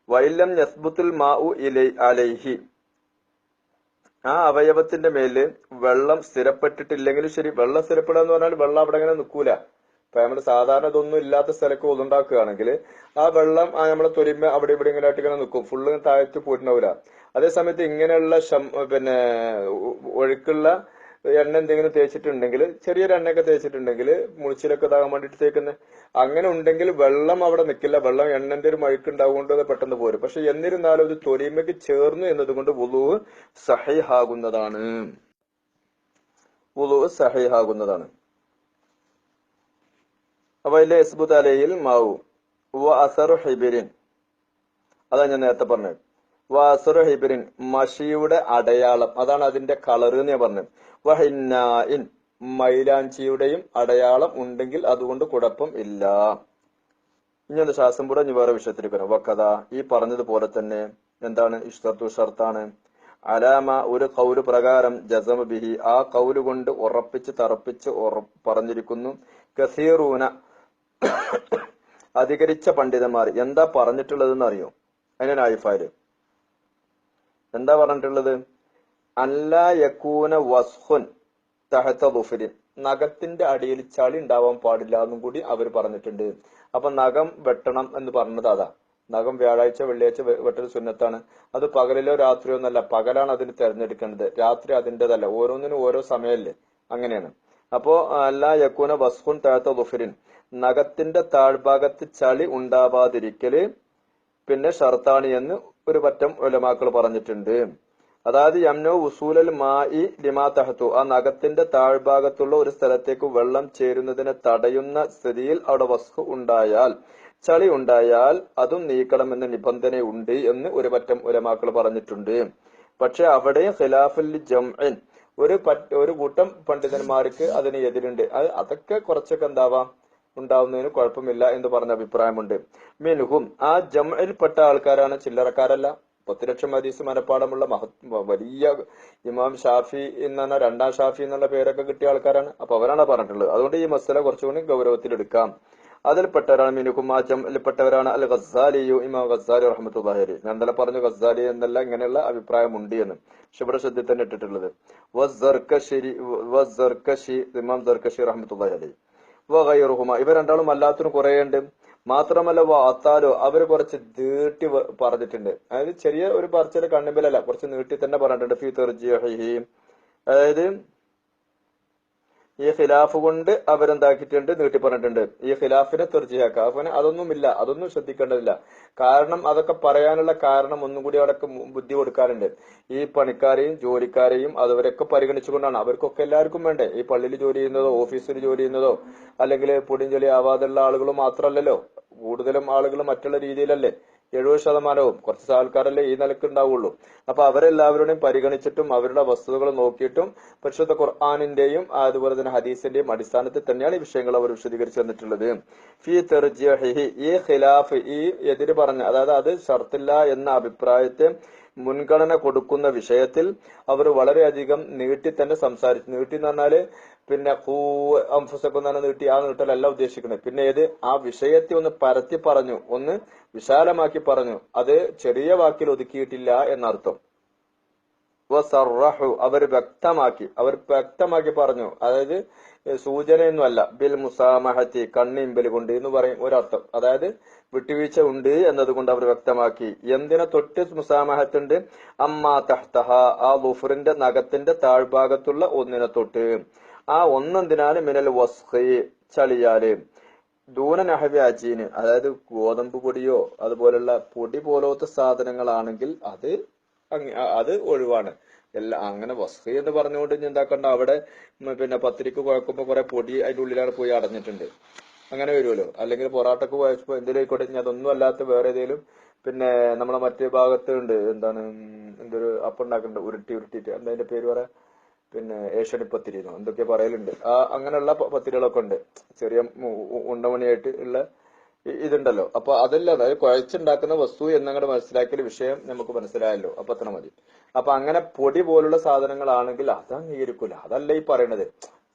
[SPEAKER 1] വൈലം നസ്ബുത്തുൽ മാഉ ഇലൈ അലൈഹി. ആ അവയവത്തിന്റെ മേൽ വെള്ളം സ്ഥിരപ്പെട്ടിട്ടില്ലെങ്കിലും ശരി വെള്ളം സ്ഥിരപ്പെടുക എന്ന് പറഞ്ഞാൽ വെള്ളം അവിടെ അങ്ങനെ നിൽക്കൂല. ഇപ്പൊ നമ്മൾ സാധാരണ ഇതൊന്നും ഇല്ലാത്ത സ്ഥലത്ത് ഒതുണ്ടാക്കുകയാണെങ്കിൽ ആ വെള്ളം ആ നമ്മളെ തൊലിമ അവിടെ ഇവിടെ ഇങ്ങനെ ആയിട്ട് ഇങ്ങനെ നിൽക്കും ഫുള്ള് താഴ്ത്തി പോയിട്ടുണ്ടാവില്ല അതേ സമയത്ത് ഇങ്ങനെയുള്ള പിന്നെ ഒഴുക്കുള്ള എണ്ണ എന്തെങ്കിലും തേച്ചിട്ടുണ്ടെങ്കിൽ ചെറിയൊരു എണ്ണയൊക്കെ തേച്ചിട്ടുണ്ടെങ്കിൽ മുളിച്ചിലൊക്കെ ഇതാകാൻ വേണ്ടിട്ട് തേക്കുന്നത് അങ്ങനെ ഉണ്ടെങ്കിൽ വെള്ളം അവിടെ നിൽക്കില്ല വെള്ളം എണ്ണന്റെ ഒരു മഴുക്ക് ഉണ്ടാവുകൊണ്ട് അത് പെട്ടെന്ന് പോരും. പക്ഷെ എന്നിരുന്നാലും ഒരു തൊലിമയ്ക്ക് ചേർന്നു എന്നതുകൊണ്ട് വുളു വുളുവ് വുളു സഹിഹാകുന്നതാണ്. അലയിൽ മാവു. വ ഹിബിരിൻ. അതാ ഞാൻ നേരത്തെ പറഞ്ഞത്. വസറു ഹിബിരിൻ മഷിയുടെ അടയാളം. അതാണ് അതിന്റെ കളർ എന്ന് ഞാൻ പറഞ്ഞത്. വഹിന്നായിൻ മൈലാഞ്ചിയുടെയും അടയാളം ഉണ്ടെങ്കിൽ അതുകൊണ്ട് കുഴപ്പം ഇല്ല. ഇനി അത് ശ്വാസം കൂടെ ഇനി വേറെ വിഷയത്തിലേക്ക് വരാം. വക്കഥ ഈ പറഞ്ഞതുപോലെ തന്നെ എന്താണ്? ഇഷ്ടത്തു ഷർത്താണ്. അലാമ ഒരു കൗൽ പ്രകാരം ജസമ ബിഹി ആ കൗൽ കൊണ്ട് ഉറപ്പിച്ച് തറപ്പിച്ച് പറഞ്ഞിരിക്കുന്നു. കസീറൂന അധികരിച്ച പണ്ഡിതന്മാർ എന്താ പറഞ്ഞിട്ടുള്ളതെന്ന് അറിയോ? അതിനാണ് ആയിഫാര് എന്താ പറഞ്ഞിട്ടുള്ളത്? അല്ല യക്കൂന വസ്ഹുൻ തഹത്ത ദുഫിരിൻ നഖത്തിന്റെ അടിയിൽ ചളി ഉണ്ടാവാൻ പാടില്ല എന്നും കൂടി അവർ പറഞ്ഞിട്ടുണ്ട്. അപ്പൊ നഖം വെട്ടണം എന്ന് പറഞ്ഞത് അതാ. നഖം വ്യാഴാഴ്ച വെള്ളിയാഴ്ച വെട്ടൽ സുന്നത്താണ്. അത് പകലിലോ രാത്രിയോ ഒന്നല്ല പകലാണ് അതിന് തെരഞ്ഞെടുക്കേണ്ടത്. രാത്രി അതിന്റെതല്ല ഓരോന്നിനും ഓരോ സമയമല്ലേ അങ്ങനെയാണ്. അപ്പോ അല്ല യക്കൂന വസ്ഹുൻ തഹത്ത ദുഫിരിൻ നഖത്തിന്റെ താഴ്ഭാഗത്ത് ചളി ഉണ്ടാവാതിരിക്കൽ പിന്നെ ഷർത്താണി എന്ന് ഒരു പറ്റം ഒലമാക്കൾ പറഞ്ഞിട്ടുണ്ട്. അതായത് യംനോ ഉസൂലൽ മായി ലിമാ തഹത്തു. ആ നഖത്തിന്റെ താഴ്ഭാഗത്തുള്ള ഒരു സ്ഥലത്തേക്ക് വെള്ളം ചേരുന്നതിനെ തടയുന്ന സ്ഥിതിയിൽ അവിടെ വസ്തു ഉണ്ടായാൽ ചളി ഉണ്ടായാൽ അതും നീക്കണമെന്ന് നിബന്ധനയുണ്ട് എന്ന് ഒരു പറ്റം ഉലമാക്കൾ പറഞ്ഞിട്ടുണ്ട്. പക്ഷെ അവിടെ ഖിലാഫുൽ ജംഇൻ ഒരു ഒരു കൂട്ടം പണ്ഡിതന്മാർക്ക് അതിന് എതിരുണ്ട്. അത് അതൊക്കെ കുറച്ചൊക്കെ എന്താവാം? ഉണ്ടാവുന്നതിന് കുഴപ്പമില്ല എന്ന് പറഞ്ഞ അഭിപ്രായമുണ്ട്. മിൻഹും ആ ജംഇൽപ്പെട്ട ആൾക്കാരാണ് ചില്ലറക്കാരല്ല. പത്ത് ലക്ഷം ഹദീസ് മനപ്പാടമുള്ള മഹത് വലിയ ഇമാം ഷാഫി എന്ന് പറഞ്ഞ രണ്ടാം ഷാഫി എന്നുള്ള പേരൊക്കെ കിട്ടിയ ആൾക്കാരാണ്. അപ്പൊ അവരാണ് പറഞ്ഞിട്ടുള്ളത്. അതുകൊണ്ട് ഈ മസല കുറച്ചുകൂടി ഗൗരവത്തിലെടുക്കാം. അതിൽപ്പെട്ടവരാണ് മിനുക്കും ആ ജംഇൽപ്പെട്ടവരാണ് അൽ ഖസാലിയു ഇമാം ഖസാലി റഹ്മത്തുള്ളാഹി ഞാൻ തന്നെ പറഞ്ഞു ഖസാലി എന്നല്ല ഇങ്ങനെയുള്ള അഭിപ്രായമുണ്ട് എന്ന്. പക്ഷെ ഇവിടെ ശ്രദ്ധ തന്നെ ഇട്ടിട്ടുള്ളത്. ഇമാം സർക്കശി റഹ്മത്തുള്ളാഹി അലൈഹി. വഗൈറുഹുമ. ഇവ രണ്ടാളും അല്ലാത്തതിന് കുറെ ഉണ്ട് മാത്രമല്ല അത്താലോ അവർ കുറച്ച് നീട്ടി പറഞ്ഞിട്ടുണ്ട്. അതായത് ചെറിയ ഒരു പറച്ചിൽ കണ്ണിമ്പലല്ല കുറച്ച് നീട്ടി തന്നെ പറഞ്ഞിട്ടുണ്ട്. ഫി തെർജി അതായത് ഈ ഖിലാഫ് കൊണ്ട് അവരെന്താക്കിയിട്ടുണ്ട് നീട്ടി പറഞ്ഞിട്ടുണ്ട് ഈ ഖിലാഫിനെ തെർജിയാക്കുക അവന് അതൊന്നുമില്ല അതൊന്നും ശ്രദ്ധിക്കേണ്ടതില്ല. കാരണം അതൊക്കെ പറയാനുള്ള കാരണം ഒന്നും കൂടി അവിടെ ബുദ്ധി കൊടുക്കാറുണ്ട്. ഈ പണിക്കാരെയും ജോലിക്കാരെയും അതുവരെയൊക്കെ പരിഗണിച്ചുകൊണ്ടാണ്. അവർക്കൊക്കെ എല്ലാവർക്കും വേണ്ടേ? ഈ പള്ളിയിൽ ജോലി ചെയ്യുന്നതോ ഓഫീസിൽ ജോലി ചെയ്യുന്നതോ അല്ലെങ്കിൽ പൊടിയും ജോലി ആവാതെയുള്ള ആളുകൾ മാത്രമല്ലല്ലോ കൂടുതലും ആളുകൾ മറ്റുള്ള രീതിയിലല്ലേ? എഴുപത് ശതമാനവും. കുറച്ച് ആൾക്കാരല്ലേ ഈ നിലയ്ക്ക് ഉണ്ടാവുള്ളൂ അപ്പൊ അവരെല്ലാവരുടെയും പരിഗണിച്ചിട്ടും അവരുടെ വസ്തുതകൾ നോക്കിയിട്ടും പരിശുദ്ധ ഖുർആാനിന്റെയും അതുപോലെ തന്നെ ഹദീസിന്റെയും അടിസ്ഥാനത്തിൽ തന്നെയാണ് ഈ വിഷയങ്ങൾ അവർ വിശദീകരിച്ചു തന്നിട്ടുള്ളത്. ഫി തെർജിഹി ഈ ഖിലാഫ് ഈ എതിര് പറഞ്ഞ അതായത് അത് ഷർത്തില്ല എന്ന അഭിപ്രായത്തെ മുൻഗണന കൊടുക്കുന്ന വിഷയത്തിൽ അവർ വളരെയധികം നീട്ടി തന്നെ സംസാരിച്ചു. നീട്ടി എന്ന് പറഞ്ഞാൽ പിന്നെ ഹൂ അംഫസൊക്കെ തന്നെ നീട്ടി ആ നീട്ടലല്ല ഉദ്ദേശിക്കുന്നത്. പിന്നെ ഏത്? ആ വിഷയത്തെ ഒന്ന് പരത്തി പറഞ്ഞു. ഒന്ന് വിശാലമാക്കി പറഞ്ഞു. അത് ചെറിയ വാക്കിൽ ഒതുക്കിയിട്ടില്ല എന്നർത്ഥം. വസറഹു അവർ വ്യക്തമാക്കി അവർ വ്യക്തമാക്കി പറഞ്ഞു. അതായത് സൂചനയൊന്നുമല്ല. ബിൽ മുസാമഹത്തി കണ്ണിമ്പൽ കൊണ്ട് എന്ന് പറയും ഒരർത്ഥം. അതായത് വിട്ടുവീഴ്ച ഉണ്ട് എന്നതുകൊണ്ട് അവർ വ്യക്തമാക്കി. എന്തിനെ തൊട്ട് മുസാമഹത്തുണ്ട്? അമ്മാ തഹ്തഹ ആ ലുഫറിന്റെ നഖത്തിന്റെ താഴ്ഭാഗത്തുള്ള ഒന്നിനെ തൊട്ട്. ആ ഒന്നെന്തിനാല് മിനൽ വസ്ഖി ചളിയാൽ. ദൂന നഹവി അജീന് അതായത് ഗോതമ്പ് പൊടിയോ അതുപോലുള്ള പൊടി പോലത്തെ സാധനങ്ങളാണെങ്കിൽ അത് അത് ഒഴിവാണ്. എല്ലാ അങ്ങനെ വസ്തു എന്ന് പറഞ്ഞുകൊണ്ട് ഇനി എന്താക്കണ്ട? അവിടെ പിന്നെ പത്തിരിക്ക് കുഴക്കുമ്പോൾ കുറെ പൊടി അതിന്റെ ഉള്ളിലാണ് പോയി അടഞ്ഞിട്ടുണ്ട്. അങ്ങനെ വരുമല്ലോ അല്ലെങ്കിൽ പൊറാട്ടക്ക് കുഴച്ചപ്പോ എന്തെങ്കിലും ആയിക്കോട്ടെ ഇനി അതൊന്നും അല്ലാത്ത വേറെ ഏതെങ്കിലും പിന്നെ നമ്മളെ മറ്റേ ഭാഗത്ത് ഉണ്ട് എന്താണ് എന്തൊരു അപ്പം ഉണ്ടാക്കുന്നുണ്ട് ഉരുട്ടി ഉരുട്ടിയിട്ട്. എന്താ അതിന്റെ പേര് പറയാ പിന്നെ ഏഷ്യണി പത്തിരിന്നോ എന്തൊക്കെ പറയലുണ്ട്. ആ അങ്ങനെയുള്ള പത്തിരികളൊക്കെ ഉണ്ട്. ചെറിയ ഉണ്ടമണിയായിട്ട് ഉള്ള ഇതുണ്ടല്ലോ. അപ്പൊ അതല്ല അതായത് കുഴച്ചുണ്ടാക്കുന്ന വസ്തു എന്നങ്ങോട്ട് മനസ്സിലാക്കിയ വിഷയം നമുക്ക് മനസ്സിലായല്ലോ. അപ്പൊ അത്ര മതി. അപ്പൊ അങ്ങനെ പൊടി പോലുള്ള സാധനങ്ങളാണെങ്കിൽ അത് അംഗീകരിക്കൂല. അതല്ല ഈ പറയണത്.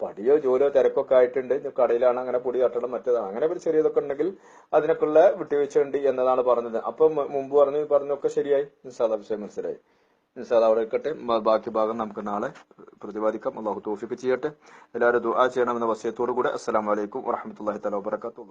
[SPEAKER 1] പടിയോ ജോലിയോ തിരക്കൊക്കെ ആയിട്ടുണ്ട്. കടയിലാണ് അങ്ങനെ പൊടി തട്ടണം മറ്റേതാണ് അങ്ങനെ ഒരു ചെറിയതൊക്കെ ഉണ്ടെങ്കിൽ അതിനൊക്കെയുള്ള വിട്ടുവീഴ്ച ഉണ്ട് എന്നതാണ് പറഞ്ഞത്. അപ്പൊ മുമ്പ് പറഞ്ഞു പറഞ്ഞൊക്കെ ശരിയായി. നിസാദ വിഷയം മനസ്സിലായി. നിസാദ് അവിടെ ഇരിക്കട്ടെ. ബാക്കി ഭാഗം നമുക്ക് നാളെ പ്രതിപാദിക്കാം. അള്ളാഹു തോഫിക്ക് ചെയ്യട്ടെ. എല്ലാവരും ദുആ ചെയ്യണമെന്ന വസ്യത്തോടു കൂടെ അസ്സലാമു അലൈക്കും വറഹമത്തല്ലാഹി തല വാബർക്കാത്തു